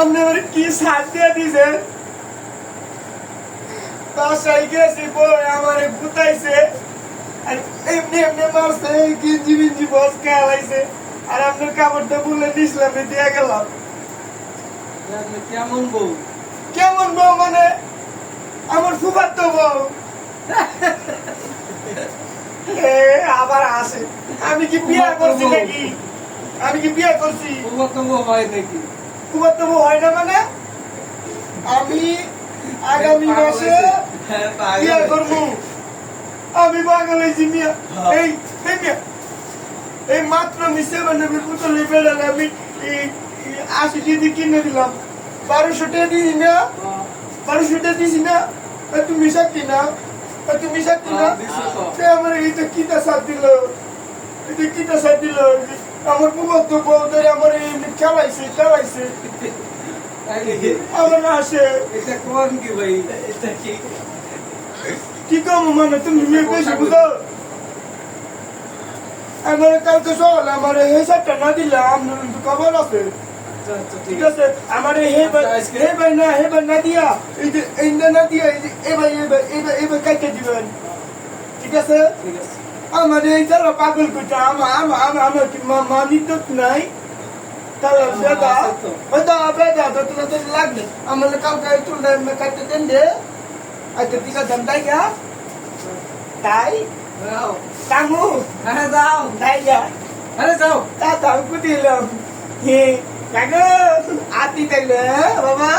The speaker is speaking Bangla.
আমার কি সাথ দিয়ে দিছে? বাসায় গেছি বই আমারে গুতাইছে আর এমনি এমনি মারছে গিঞ্জি বস খাওয়াইছে আর আপনার কাপড়টা বলে দিয়ে গেলাম। কেমন বউ? কেমন বউ মানে? আমার ফুফার তো বউ আবার আসে। আমি কি বিয়ে করছি নাকি? আমি কি বিয়ে করছি? তো বউ হয় নাকি? তো হয় না মানে? আমি আগামী মাসে হ্যাঁ, তা আগে বিয়ে করব। আমি পাগল হয়েছি মিয়া। হ্যাঁ। এই এই মিয়া। এই মাত্র মিশে মানে পুতুল বেড়ালে আমি এই এই আশি কেজি কিনে দিলাম। বারোশো টাকা দিই না হ্যাঁ, বারোশো টাকা দিছি না তুমি সাক্ষী না তুমি সাক্ষী না হ্যাঁ, তো। সে আমার এইটা কিটা সাথ দিল। এটা কিটা সাথ দিল। আমার পুকুর তো বউ ধরে আমার এই খেলাইছে খেলাইছে? আমার না আসে। এটা কোন কি ভাই? এটা কি? কি কম মানে তুমি মেয়ে বেশি বুঝো? আমার কালকে সকাল আমার সাতটা না দিলে আপনার খবর আছে। আচ্ছা আচ্ছা ঠিক আছে আমার হে ভাই আচ্ছা, হে ভাই না হে ভাই না দিয়া এই যে এই না দিয়া এই যে এ ভাই এ ভাই এ ভাই এ ভাই কাটতে দিবেন। ঠিক আছে? ঠিক আছে। আমার এই যারা পাগল করছে আমার আমার আমার কি মা মানি তো নাই? লাগবে। আমার কালকে তুললে কাটতে দেন দে। আচ্ছা ঠিক আছে তাই তাই যাও। তামু হ্যাঁ যাও। তাই গা। আরে যাও। তা তামকু দিলাম হে কাগজ আতি তাইলে বাবা।